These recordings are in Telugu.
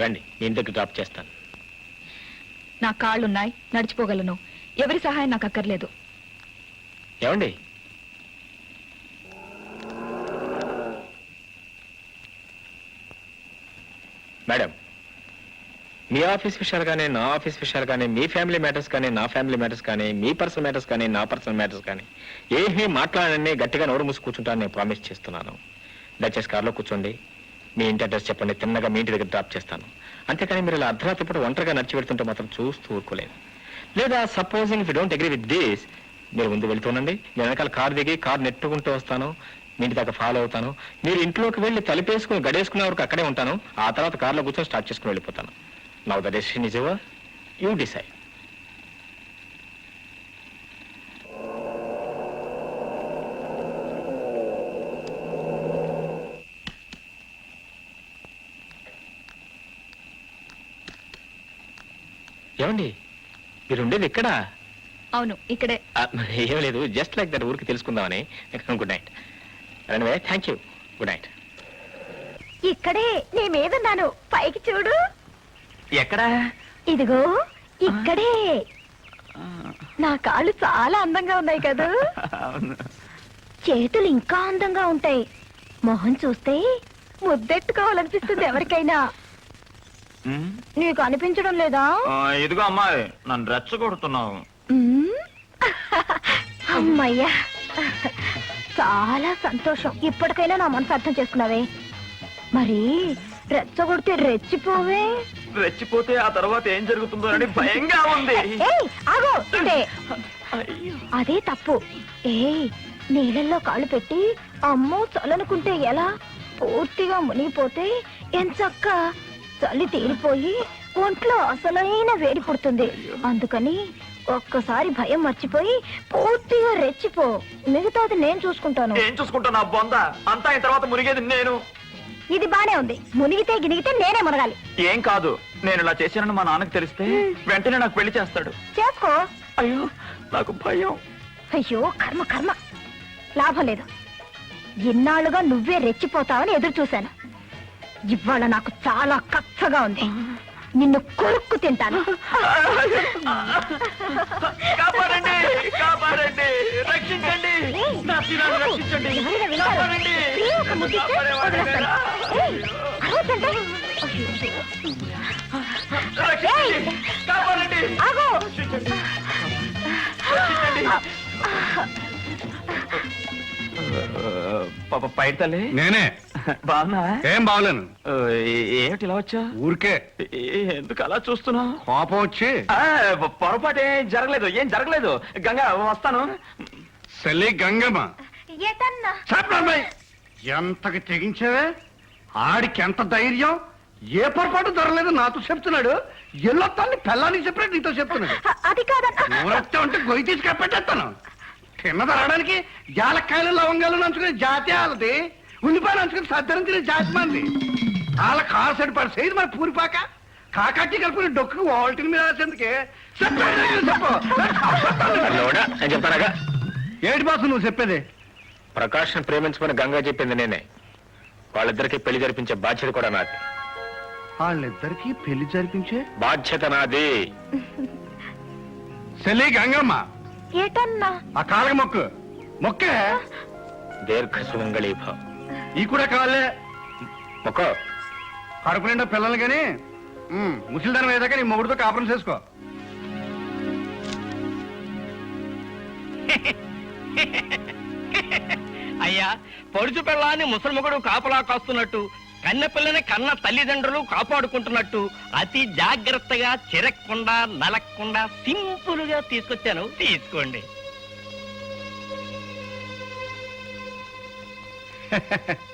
రండి ఇంటి దగ్గర డ్రాప్ చేస్తాను. నా కాళ్ళున్నాయి నడిచిపోగలను. ఎవరి సహాయం నాకు అక్కర్లేదు. ఏమండి? మేడం మీ ఆఫీస్ విషయాలు కానీ నా ఆఫీస్ విషయాలు కానీ మీ ఫ్యామిలీ మ్యాటర్స్ కానీ నా ఫ్యామిలీ మ్యాటర్స్ కానీ మీ పర్సనల్ మ్యాటర్స్ కానీ నా పర్సనల్ మ్యాటర్స్ కానీ ఏమీ మాట్లాడని గట్టిగా నోరు మూసి కూర్చుంటాను నేను ప్రామిస్ చేస్తున్నాను. దయచేసి కార్లో కూర్చోండి. మీ ఇంటి అడ్రస్ చెప్పండి తిన్నగా మీ ఇంటి దగ్గర డ్రాప్ చేస్తాను. అంతేకాని మీరు ఇలా అర్ధరాత్రి పూట ఒంటరిగా నడిచి పెడుతుంటే మాత్రం చూస్తూ ఊరుకోలేదు. లేదా supposing if don't agree with this మీరు ముందు వెళ్తుండండి నేను వెనకాల కార్ దిగి కార్ నెట్టుకుంటూ వస్తాను. మీ ఇంటి దాకా ఫాలో అవుతాను. మీరు ఇంట్లోకి వెళ్ళి తలిపేసుకుని గడేసుకునే వరకు అక్కడే ఉంటాను. ఆ తర్వాత కార్లో కూర్చొని స్టార్ట్ చేసుకుని వెళ్ళిపోతాను. Now the decision is ever you decide ఏమండి? మీరు ఉండేది ఎక్కడా అవును ఇక్కడే. ఏం లేదు జస్ట్ లైక్ దట్ ఊరికి తెలుసుకుందామని గుడ్ నైట్. రణవే థ్యాంక్ యూ గుడ్ నైట్. ఇక్కడే నీ మీదున్నాను పైకి చూడు. ఎక్కడా? ఇదిగో ఇక్కడే. నా కాళ్ళు చాలా అందంగా ఉన్నాయి కదా. చేతులు ఇంకా అందంగా ఉంటాయి. మొహం చూస్తే ముద్దెట్టుకోవాలనిపిస్తుంది ఎవరికైనా. నీకు అనిపించడం లేదా? ఇదిగో అమ్మాయి నన్ను రెచ్చగొడుతున్నావు. అమ్మయ్యా. చాలా సంతోషం. ఇప్పటికైనా నా మనసు అర్థం చేసుకున్నావే. మరి రెచ్చగొడితే రెచ్చిపోవే? రెచ్చిపోతే ఆ తర్వాత ఏం జరుగుతుందో అని భయంగా ఉంది. ఆగో. అదే తప్పు. ఏయ్ నీళ్ళల్లో కాళ్ళు పెట్టి అమ్మో చల్లనుకుంటే ఎలా? పూర్తిగా మునిగిపోతే ఎంచక్క చలి తీరిపోయి ఒంట్లో అసలైన వేడి పుడుతుంది. అందుకని ఒక్కసారి భయం మర్చిపోయి పూర్తిగా రెచ్చిపో. మిగతాది నేను చూసుకుంటాను. ఏం చూసుకుంటున్నా బొంద. అంతా అయిన తర్వాత మునిగేది నేను. ఇది బానే ఉంది. మునిగితే గినిగితే నేనే మునగాలి. ఏం కాదు. నేను ఇలా చేశానని మా నాన్నకి తెలిస్తే వెంటనే నాకు పెళ్ళి చేస్తాడు. చేసుకో. అయ్యో నాకు భయం. అయ్యో కర్మ కర్మ. లాభం లేదు. ఇన్నాళ్ళుగా నువ్వే రెచ్చిపోతావని ఎదురు చూశాను. ఇవాళ నాకు చాలా కచ్చగా ఉంది. నిన్ను కొరుక్కు తింటాను. కాపాడండి కాపాడండి. రక్షించండి. నా రక్షించండి? కాపాడండి? రక్షించండి. కాపాడండి. రక్షించండి. పాప పైడి తల్లి నేనే. బాగున్నా ఏం బాగలేను. ఏమిటి ఇలా వచ్చా ఊరికే. ఎందుకు అలా చూస్తున్నావు? కోపం వచ్చి. పొరపాటు ఏం జరగలేదు. ఏం జరగలేదు? గంగా వస్తాను. సెల్లి గంగమ్మ. ఎంతకి తెగించావే? ఆడికి ఎంత ధైర్యం? ఏ పొరపాటు దొరలేదు నాతో చెప్తున్నాడు. ఎల్లొత్తాన్ని పెళ్ళానికి చెప్పినట్టు నీతో చెప్తున్నాడు. అది నూనెత్తే ఉంటే గొయ్యి తీసి కప్పెట్టేస్తాను. తిన్నది రావడానికి యాలక్కాయలు లవంగాలు నంచుకునే జాతి వాళ్ళది. ఉల్లిపాయలు నంచుకుని సద్దరం తినే జాతి మంది వాళ్ళ కారు సెట్ పడి మన పూరిపాక కాకట్టి కలుపుకుని డొక్కు వాల్టీని మీద రాసేందుకే. చెప్పు, చెప్పు. లోడా నేను చెప్తానగా ఏంటి బాసు నువ్వు చెప్పేది? ప్రకాష్ను ప్రేమించమని గంగా చెప్పింది నేనే. వాళ్ళిద్దరికి పెళ్ళి జరిపించే బాధ్యత కూడా నాది. వాళ్ళిద్దరికి పెళ్ళి జరిపించే? బాధ్యత నాది. సెల్లి గంగమ్మ. ఏటన్నా? ఆ కాళ్ళకి మొక్కు. మొక్కే. దీర్ఘ సుమంగళీభ ఈ కూడా కావాలే. మొక్క కడుపు నిండా పిల్లలు కానీ ముసలిదనం ఏదాకా నీ మొగుడితో కాపురం చేసుకో. అయ్యా పొడుచు పిల్లాన్ని ముసలిమొగుడు కాపలా కాస్తున్నట్టు కన్నెపిల్లని కన్న తల్లిదండ్రులు కాపాడుకుంటున్నట్టు అతి జాగ్రత్తగా చిరక్కుండా నలక్కుండా సింపుల్గా తీసుకొచ్చాను. తీసుకోండి.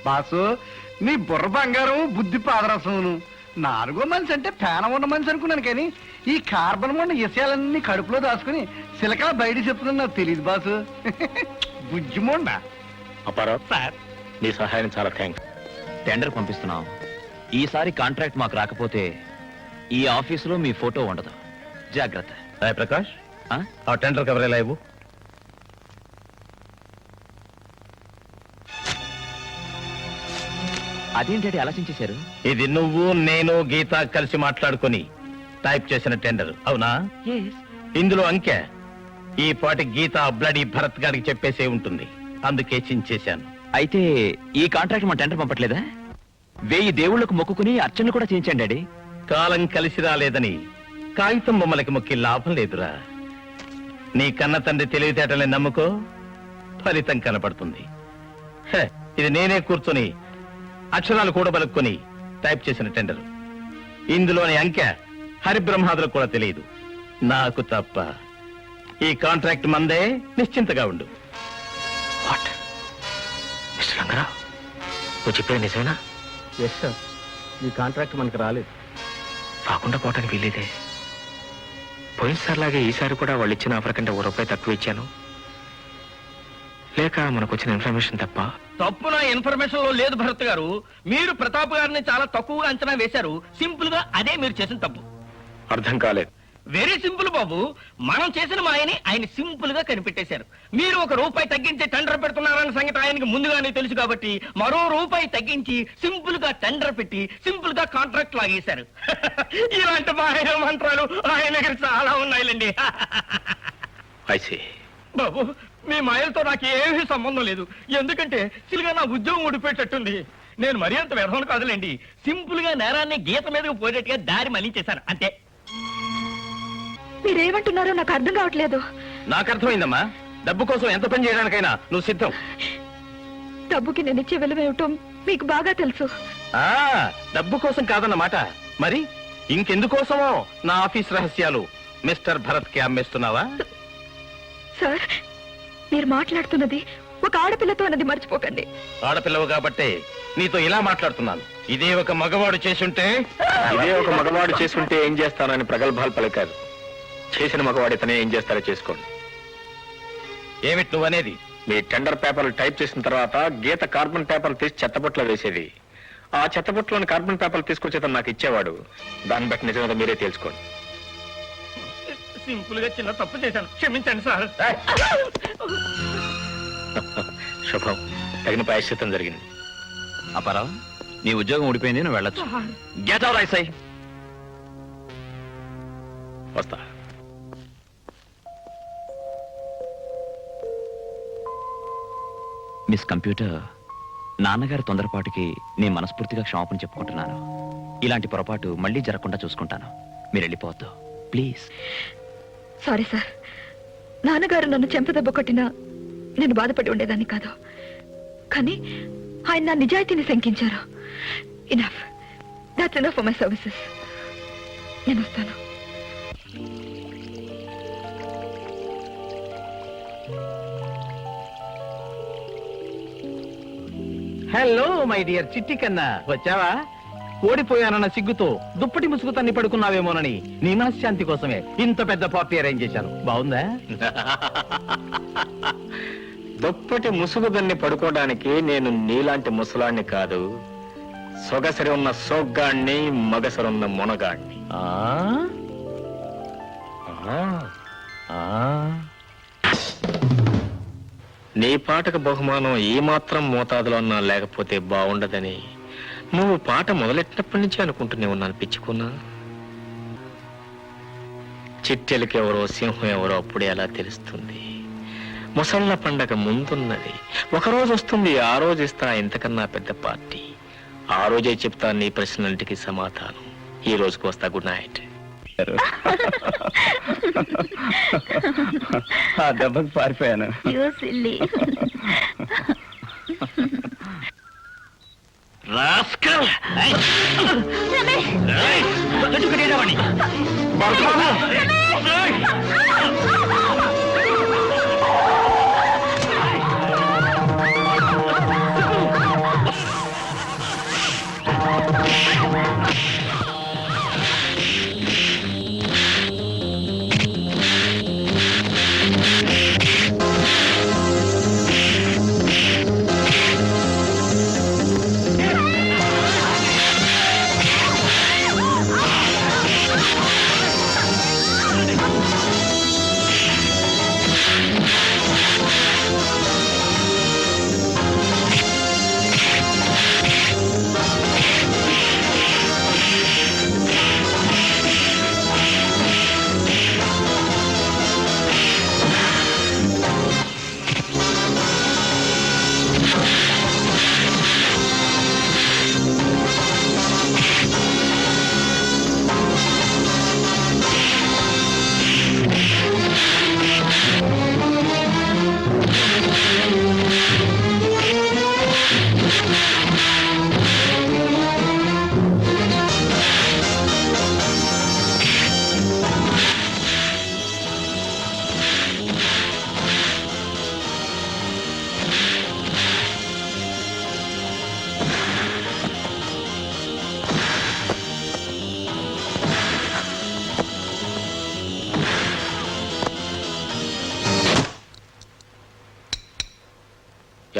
బాసు నీ బుర్ర బంగారం బుద్ధి పాదరసమును. నాలుగో మనిషి అంటే పేన ఉన్న మనిషి అనుకున్నాను కానీ ఈ కార్బన్ ఉన్న విషయాలన్నీ కడుపులో దాచుకుని సిలకల బయట చెప్తున్నా నాకు తెలియదు బాసు. బుజ్జిమోండ అపారావు సార్. నీ సహాయం చాలా థ్యాంక్స్ టెండర్ పంపిస్తున్నాం. ఈసారి కాంట్రాక్ట్ మాకు రాకపోతే ఈ ఆఫీసులో మీ ఫోటో ఉండదు. జాగ్రత్త. ప్రకాష్ ఆ? ఆ టెండర్ కవర్ ఎలా ఇవ్వు. అదేంటి ఆలోచించేశారు ఇది నువ్వు నేను గీత కలిసి మాట్లాడుకొని టైప్ చేసిన టెండర్. అవునా? ఇందులో అంకె ఈ పాటి గీత బ్లడీ భరత్ గారికి చెప్పేసే ఉంటుంది. అందుకే చించేశాను. అయితే ఈ కాంట్రాక్ట్ మా టెండర్ పంపట్లేదా? వెయ్యి దేవుళ్ళకు మొక్కుకుని అర్చనలు కూడా చేయించండి డాడీ. కాలం కలిసి రాలేదని కాగితం బొమ్మలకి మొక్కి లాభం లేదురా. నీ కన్న తండ్రి తెలివితేటల్ని నమ్ముకో ఫలితం కనపడుతుంది. ఇది నేనే కూర్చొని అక్షరాలు కూడా బలుక్కొని టైప్ చేసిన టెండర్. ఇందులోని అంకె హరిబ్రహ్మాదులకు కూడా తెలియదు. నాకు తప్ప ఈ కాంట్రాక్ట్ మందే నిశ్చింతగా ఉండు. వాట్ మిస్టర్ రంగారావు నువ్వు చెప్పేది నిజమేనా? ఎస్ సార్ ఈ కాంట్రాక్ట్ మనకు రాలేదు. రాకుండా పోవటానికి వీల్లేదే. పోయినసారిలాగే ఈసారి కూడా వాళ్ళు ఇచ్చిన ఆఫర్ కంటే ఓ రూపాయి తక్కువ ఇచ్చాను. లేక మనకు వచ్చిన ఇన్ఫర్మేషన్ తప్ప? తప్పు నా ఇన్ఫర్మేషన్లో లేదు భరత్ గారు. మీరు ప్రతాప్ గారిని చాలా తక్కువగా అంచనా వేశారు. సింపుల్గా అదే మీరు చేసిన తప్పు. అర్థం కాలేదు. వెరీ సింపుల్ బాబు. మనం చేసిన మాయని ఆయన సింపుల్గా కనిపెట్టేశారు. మీరు ఒక రూపాయి తగ్గించి టెండర్ పెడుతున్నారన్న సంగతి ఆయనకి ముందుగానే తెలుసు కాబట్టి మరో రూపాయి తగ్గించి సింపుల్గా టెండర్ పెట్టి సింపుల్గా కాంట్రాక్ట్ లాగేశారు. ఇలాంటి మాయ మంత్రాలు ఆయన దగ్గర చాలా ఉన్నాయిలండి. ఐసి బాబు మీ మాయలతో నాకు ఏమీ సంబంధం లేదు. ఎందుకంటే సిలిగా నా ఉద్యోగం ఊడిపోయేటట్టుంది. నేను మరీ అంత వ్యవహారం కాదులేండి. సింపుల్గా నేరాన్ని గీత మీదకు పోయేట్టుగా దారి మళ్ళించేశాను అంతే. మీరేమంటున్నారో నాకు అర్థం కావట్లేదు. నాకు అర్థమైందమ్మా. డబ్బు కోసం ఎంత పని చేయడానికైనా నువ్వు సిద్ధం. డబ్బుకి నేను ఇచ్చే విలువేమిటో మీకు బాగా తెలుసు. ఆ డబ్బు కోసం కాదన్నమాట. మరి ఇంకెందుకోసమో నా ఆఫీస్ రహస్యాలు మిస్టర్ భరత్కి అమ్మేస్తున్నావా? సార్ మీరు మాట్లాడుతున్నది ఒక ఆడపిల్లతో అన్నది మర్చిపోకండి. ఆడపిల్లవు కాబట్టే నీతో ఇలా మాట్లాడుతున్నాను. ఇదే ఒక మగవాడు చేసుంటే? ఇదే ఒక మగవాడు చేసుకుంటే ఏం చేస్తానని ప్రగల్భాలు పలికారు. చేసిన మగవాడు ఇతనే ఏం చేస్తారో చేసుకోండి. ఏమిటి నువ్వనేది మీ టెండర్ పేపర్లు టైప్ చేసిన తర్వాత గీత కార్బన్ పేపర్లు తీసి చెత్తబుట్లో వేసేది. ఆ చెత్తబుట్లోని కార్బన్ పేపర్లు తీసుకొచ్చి అతను నాకు ఇచ్చేవాడు. దాన్ని బట్టి నిజమేదో మీరే తెలుసుకోండి. సింపుల్గా చిన్న తప్పు చేశాను. క్షమించండి సార్. శుభం. తగిన ప్రాయశ్చిత్తం జరిగింది. అపారావు నీ ఉద్యోగం ఊడిపోయింది నువ్వు వెళ్ళొచ్చు. గెట్ అవుట్ ఐ సై వస్తా. మిస్ కంప్యూటర్ నాన్నగారి తొందరపాటుకి నేను మనస్ఫూర్తిగా క్షమాపణ చెప్పుకుంటున్నాను. ఇలాంటి పొరపాటు మళ్ళీ జరగకుండా చూసుకుంటాను. మీరు వెళ్ళిపోవద్దు. ప్లీజ్. Sorry sir. నాన్నగారు నన్ను చెంపదెబ్బ కొట్టినా నేను బాధపడి ఉండేదాన్ని కాదు. కానీ ఆయన నా నిజాయితీని శంకించారు. Enough that's enough for my services నేను వస్తాను. హలో మై డియర్ చిట్టి కన్నా. వచ్చావా? ఓడిపోయానన్న సిగ్గుతో దుప్పటి ముసుగు తన్ని పడుకున్నావేమోనని నీ మనశ్శాంతి కోసమే ఇంత పెద్ద పార్టీ అరేంజ్ చేశాను. బాగుందా? దుప్పటి ముసుగు దాన్ని పడుకోవడానికి నేను నీలాంటి ముసలాన్ని కాదు సొగసరి ఉన్న సోగ్గాణ్ణి మగసరి ఉన్న మునగాణ్ణి ఆ? ఆ, ఆ. నీ పాటకు బహుమానం ఈ మాత్రం మోతాదులో అన్నా లేకపోతే బాగుండదని నువ్వు పాట మొదలెట్టినప్పటి నుంచి అనుకుంటూనే ఉన్నాను పిచ్చుకున్నా. చిట్టెలకి ఎవరో సింహం ఎవరో అప్పుడే అలా తెలుస్తుంది. ముసళ్ళ పండగ ముందున్నది. ఒక రోజు వస్తుంది ఆ రోజు ఇస్తా ఇంతకన్నా పెద్ద పార్టీ. ఆ రోజే చెప్తా నీ ప్రశ్నలకి సమాధానం. ఈ రోజుకు వస్తా గుడ్ నైట్ ఆ దెబ్బకి పారిపోయాను. రాస్కల్! రమేష్! రమేష్! చెట్టు కట్టేదామని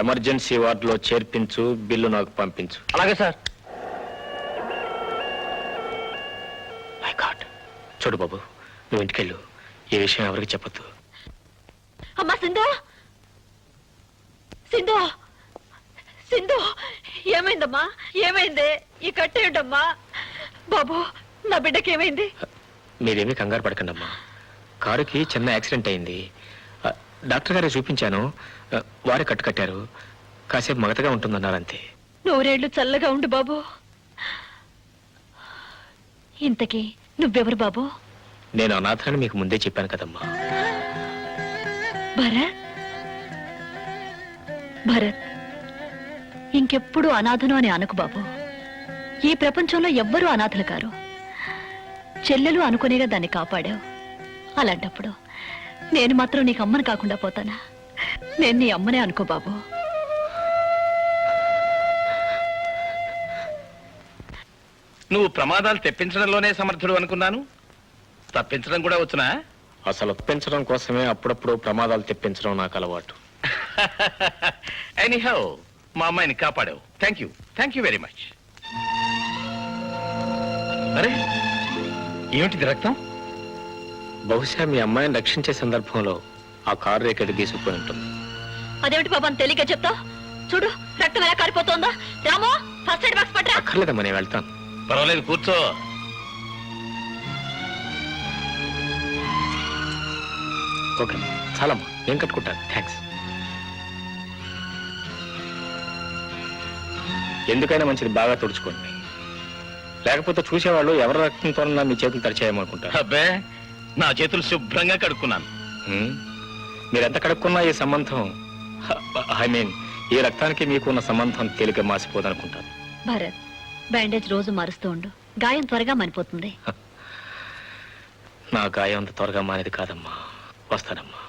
ఎమర్జెన్సీ వార్డులో చేర్పించు బిల్లు నాకు పంపించు. అలాగే సార్. మై గాడ్ చూడు బాబు నువ్వు ఇంటికెళ్ళు. ఈ విషయం ఎవరికి చెప్పొద్దు. అమ్మా సింధు! సింధు! సింధు! ఏమైందమ్మా? ఏమైంది? ఈ కట్టేయండమ్మా బాబు నా బిడ్డకి ఏమైంది? మీరేమీ కంగారు పడకండి అమ్మా కారుకి చిన్న యాక్సిడెంట్ అయింది. ఆ, డాక్టర్ గారికి చూపించాను. వారే కట్టు కట్టారు. కాసేపు మగతగా ఉంటుందన్నారు అంతే నూరేళ్ళు చల్లగా ఉండు బాబు. ఇంతకీ నువ్వెవరు బాబు? నేను అనాథాన్ని మీకు ముందే చెప్పాను కదమ్మా. భరత్? భరత్ ఇంకెప్పుడు అనాథను అని అనకు బాబు. ఈ ప్రపంచంలో ఎవ్వరూ అనాథలు కారు. చెల్లెలు అనుకునేగా దాన్ని కాపాడావు. అలాంటప్పుడు నేను మాత్రం నీకు అమ్మని కాకుండా పోతానా? నేను నీ అమ్మనే అనుకో బాబు. నువ్వు ప్రమాదాలు తెప్పించడంలోనే సమర్థుడు అనుకున్నాను. తప్పించడం కూడా వచ్చునా? అసలు ఒప్పించడం కోసమే అప్పుడప్పుడు ప్రమాదాలు తెప్పించడం నాకు అలవాటు. ఎనీహౌ మా అమ్మాయిని కాపాడావు. Thank you thank you very much అరే ఏమిటిది రక్తం? బహుశా మీ అమ్మాయిని రక్షించే సందర్భంలో ఆ కారు రేకెడు గీసుకుపోయి ఉంటుంది. అదేమిటి బాబు అని తెలియక చెప్తా? చూడు రక్తం ఎలా కారిపోతుందా. రామో ఫస్ట్ ఎయిడ్ బాక్స్ పట్రా అక్కర్లేదమ్మా నేను వెళ్తాను. పర్వాలేదు కూర్చో. ఓకే చాలమ్మా నేను కట్టుకుంటాను థ్యాంక్స్ ఎందుకైనా మంచిది బాగా తుడుచుకోండి. లేకపోతే చూసేవాళ్ళు ఎవరి రక్తంతో మీ చేతులు తడిచేయమనుకుంటారు. అబ్బే నా చేతులు శుభ్రంగా కడుక్కున్నాను. హ్మ్? మీరెంత కడుక్కున్నా ఈ సంబంధం ఐ మీన్ ఈ రక్తానికి మీకు ఉన్న సంబంధం తేలిక మాసిపోదనుకుంటాను. భరత్ బ్యాండేజ్ రోజు మారుస్తూ ఉండు. గాయం త్వరగా మనిపోతుంది నా గాయం అంత త్వరగా మానేది కాదమ్మా. వస్తానమ్మా.